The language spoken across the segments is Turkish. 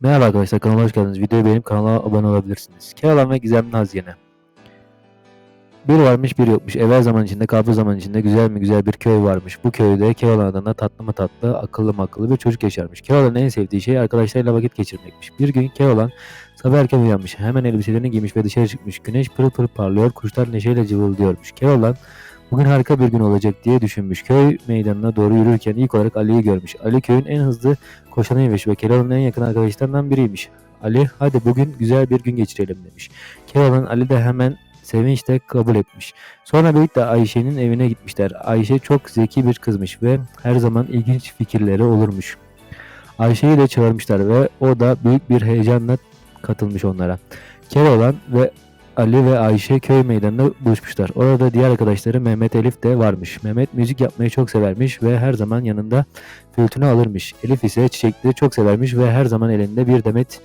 Merhaba arkadaşlar kanalıma hoş geldiniz. Videoyu beğenip kanala abone olabilirsiniz. Keloğlan ve Gizemli Hazine. Bir varmış bir yokmuş. Evvel zaman içinde kabul zaman içinde güzel mi güzel bir köy varmış. Bu köyde Keloğlan adında tatlı mı tatlı, akıllı mı akıllı bir çocuk yaşarmış. Keloğlan'ın en sevdiği şey arkadaşlarıyla vakit geçirmekmiş. Bir gün Keloğlan sabah erken uyanmış. Hemen elbiselerini giymiş ve dışarı çıkmış. Güneş pırıl pırıl parlıyor. Kuşlar neşeyle cıvıldıyormuş. Keloğlan Bugün harika bir gün olacak diye düşünmüş. Köy meydanına doğru yürürken ilk olarak Ali'yi görmüş. Ali köyün en hızlı koşanıymış ve Keloğlan'ın en yakın arkadaşlarından biriymiş. Ali hadi bugün güzel bir gün geçirelim demiş. Keloğlan Ali de hemen sevinçle kabul etmiş. Sonra birlikte Ayşe'nin evine gitmişler. Ayşe çok zeki bir kızmış ve her zaman ilginç fikirleri olurmuş. Ayşe'yi de çağırmışlar ve o da büyük bir heyecanla katılmış onlara. Keloğlan ve Ali ve Ayşe köy meydanında buluşmuşlar. Orada diğer arkadaşları Mehmet Elif de varmış. Mehmet müzik yapmayı çok severmiş ve her zaman yanında flütünü alırmış. Elif ise çiçekleri çok severmiş ve her zaman elinde bir demet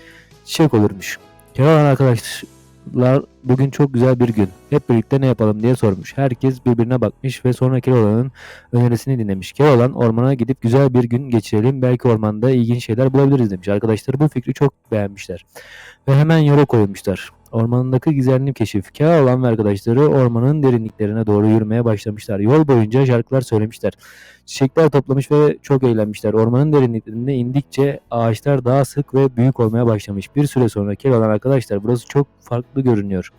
çiçek olurmuş. Keloğlan arkadaşlar bugün çok güzel bir gün. Hep birlikte ne yapalım diye sormuş. Herkes birbirine bakmış ve sonra Keloğlan'ın önerisini dinlemiş. Keloğlan ormana gidip güzel bir gün geçirelim. Belki ormanda ilginç şeyler bulabiliriz demiş. Arkadaşları bu fikri çok beğenmişler. Ve hemen yola koyulmuşlar. Ormanındaki gizemli keşif. Keloğlan ve arkadaşları ormanın derinliklerine doğru yürümeye başlamışlar. Yol boyunca şarkılar söylemişler. Çiçekler toplamış ve çok eğlenmişler. Ormanın derinliklerine indikçe ağaçlar daha sık ve büyük olmaya başlamış. Bir süre sonra Keloğlan arkadaşlar burası çok farklı görünüyor.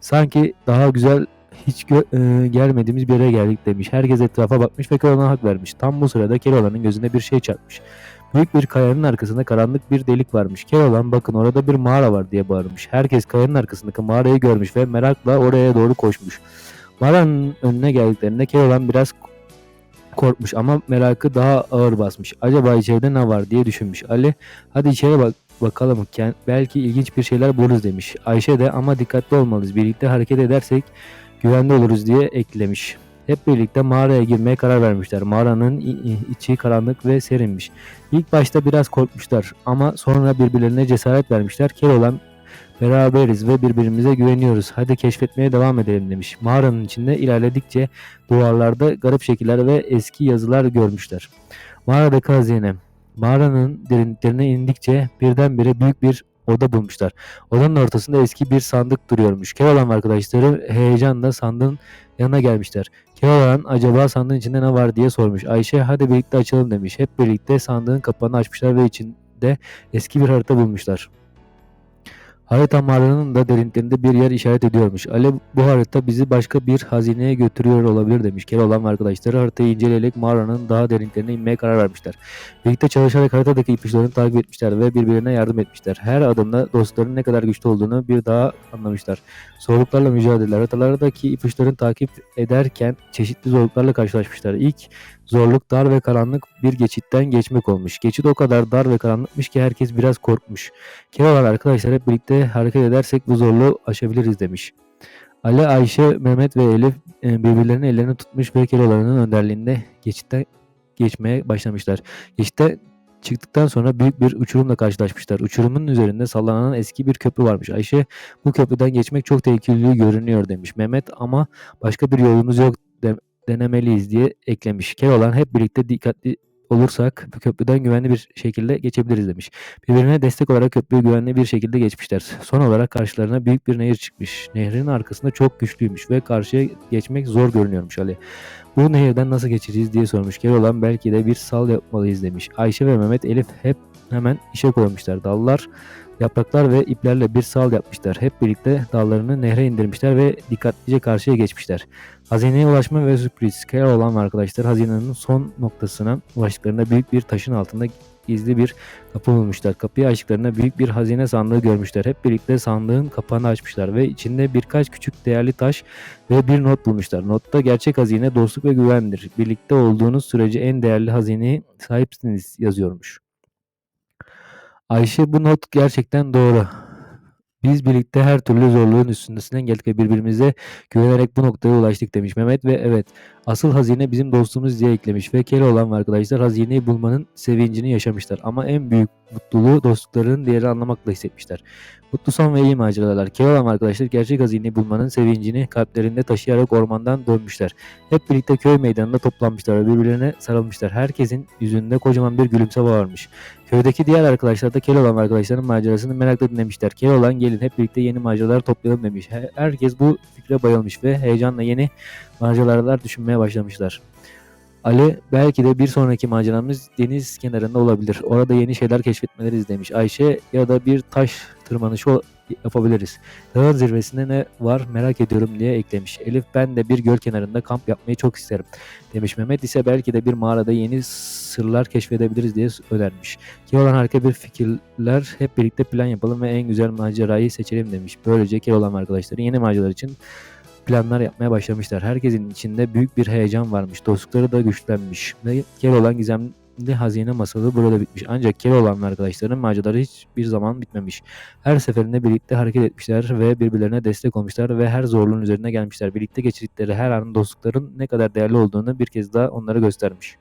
Sanki daha güzel hiç gö- e, gelmediğimiz bir yere geldik demiş. Herkes etrafa bakmış ve Keloğlan'a hak vermiş. Tam bu sırada Keloğlan'ın gözüne bir şey çarpmış. Büyük bir kayanın arkasında karanlık bir delik varmış. Keloğlan bakın orada bir mağara var diye bağırmış. Herkes kayanın arkasındaki mağarayı görmüş ve merakla oraya doğru koşmuş. Mağaranın önüne geldiklerinde Keloğlan biraz korkmuş ama merakı daha ağır basmış. Acaba içeride ne var diye düşünmüş. Ali hadi içeri bak bakalım belki ilginç bir şeyler buluruz demiş. Ayşe de ama dikkatli olmalıyız. Birlikte hareket edersek güvende oluruz diye eklemiş. Hep birlikte mağaraya girmeye karar vermişler. Mağaranın içi karanlık ve serinmiş. İlk başta biraz korkmuşlar ama sonra birbirlerine cesaret vermişler. Keloğlan beraberiz ve birbirimize güveniyoruz. Hadi keşfetmeye devam edelim demiş. Mağaranın içinde ilerledikçe duvarlarda garip şekiller ve eski yazılar görmüşler. Mağaradaki hazine. Mağaranın derinliklerine indikçe birdenbire büyük bir oda bulmuşlar. Odanın ortasında eski bir sandık duruyormuş. Keloğlan ve arkadaşları heyecanla sandığın yanına gelmişler. Keloğlan acaba sandığın içinde ne var diye sormuş. Ayşe hadi birlikte açalım demiş. Hep birlikte sandığın kapağını açmışlar ve içinde eski bir harita bulmuşlar. Harita mağaranın da derinliklerinde bir yer işaret ediyormuş. Ali bu harita bizi başka bir hazineye götürüyor olabilir demiş. Keloğlan ve arkadaşları haritayı inceleyerek mağaranın daha derinliklerine inmeye karar vermişler. Birlikte çalışarak haritadaki ipuçlarını takip etmişler ve birbirine yardım etmişler. Her adımda dostların ne kadar güçlü olduğunu bir daha anlamışlar. Zorluklarla mücadele. Haritalardaki ipuçlarını takip ederken çeşitli zorluklarla karşılaşmışlar. İlk zorluk dar ve karanlık bir geçitten geçmek olmuş. Geçit o kadar dar ve karanlıkmış ki herkes biraz korkmuş. Keloğlan arkadaşlar hep birlikte hareket edersek bu zorluğu aşabiliriz demiş. Ali, Ayşe, Mehmet ve Elif e, birbirlerinin ellerini tutmuş ve Keloğlan'ın önderliğinde geçitten geçmeye başlamışlar. Geçitten çıktıktan sonra büyük bir uçurumla karşılaşmışlar. Uçurumun üzerinde sallanan eski bir köprü varmış. Ayşe bu köprüden geçmek çok tehlikeli görünüyor demiş. Mehmet ama başka bir yolumuz yok de- denemeliyiz diye eklemiş. Keloğlan hep birlikte dikkatli olursak köprüden güvenli bir şekilde geçebiliriz demiş. Birbirine destek olarak köprüyü güvenli bir şekilde geçmişler. Son olarak karşılarına büyük bir nehir çıkmış. Nehrin arkasında çok güçlüymüş ve karşıya geçmek zor görünüyormuş Ali. Bu nehirden nasıl geçeceğiz diye sormuş. Keloğlan belki de bir sal yapmalıyız demiş. Ayşe ve Mehmet Elif hep hemen işe koymuşlar. Dallar, yapraklar ve iplerle bir sal yapmışlar. Hep birlikte dallarını nehre indirmişler ve dikkatlice karşıya geçmişler. Hazineye ulaşma ve sürpriz. Keloğlan ve arkadaşlar hazinenin son noktasına ulaştıklarında büyük bir taşın altında gizli bir kapı bulmuşlar. Kapıyı açtıklarında büyük bir hazine sandığı görmüşler. Hep birlikte sandığın kapağını açmışlar ve içinde birkaç küçük değerli taş ve bir not bulmuşlar. Notta gerçek hazine dostluk ve güvendir. Birlikte olduğunuz sürece en değerli hazineye sahipsiniz yazıyormuş. Ayşe bu not gerçekten doğru. Biz birlikte her türlü zorluğun üstündesinden geldik ve birbirimize güvenerek bu noktaya ulaştık demiş Mehmet ve evet asıl hazine bizim dostumuz diye eklemiş ve Keloğlan ve arkadaşlar hazineyi bulmanın sevincini yaşamışlar ama en büyük mutluluğu dostlukların değeri anlamakla hissetmişler. Mutlu son ve iyi maceralar. Keloğlan arkadaşlar gerçek hazineyi bulmanın sevincini kalplerinde taşıyarak ormandan dönmüşler. Hep birlikte köy meydanında toplanmışlar ve birbirlerine sarılmışlar. Herkesin yüzünde kocaman bir gülümseme varmış. Köydeki diğer arkadaşlar da Keloğlan arkadaşların macerasını merakla dinlemişler. Keloğlan gelin hep birlikte yeni maceralar toplayalım demiş. He- Herkes bu fikre bayılmış ve heyecanla yeni maceralar düşünmeye başlamışlar. Ali belki de bir sonraki maceramız deniz kenarında olabilir. Orada yeni şeyler keşfetmeleriz demiş. Ayşe ya da bir taş tırmanışı yapabiliriz. Dağın zirvesinde ne var merak ediyorum diye eklemiş. Elif ben de bir göl kenarında kamp yapmayı çok isterim demiş. Mehmet ise belki de bir mağarada yeni sırlar keşfedebiliriz diye önermiş. Keloğlan harika bir fikirler hep birlikte plan yapalım ve en güzel macerayı seçelim demiş. Böylece Keloğlan arkadaşları yeni maceralar için planlar yapmaya başlamışlar. Herkesin içinde büyük bir heyecan varmış. Dostlukları da güçlenmiş. Ve Keloğlan gizemli hazine masalı burada bitmiş. Ancak Keloğlan ve arkadaşlarının maceraları hiçbir zaman bitmemiş. Her seferinde birlikte hareket etmişler ve birbirlerine destek olmuşlar ve her zorluğun üzerine gelmişler. Birlikte geçirdikleri her an dostlukların ne kadar değerli olduğunu bir kez daha onlara göstermiş.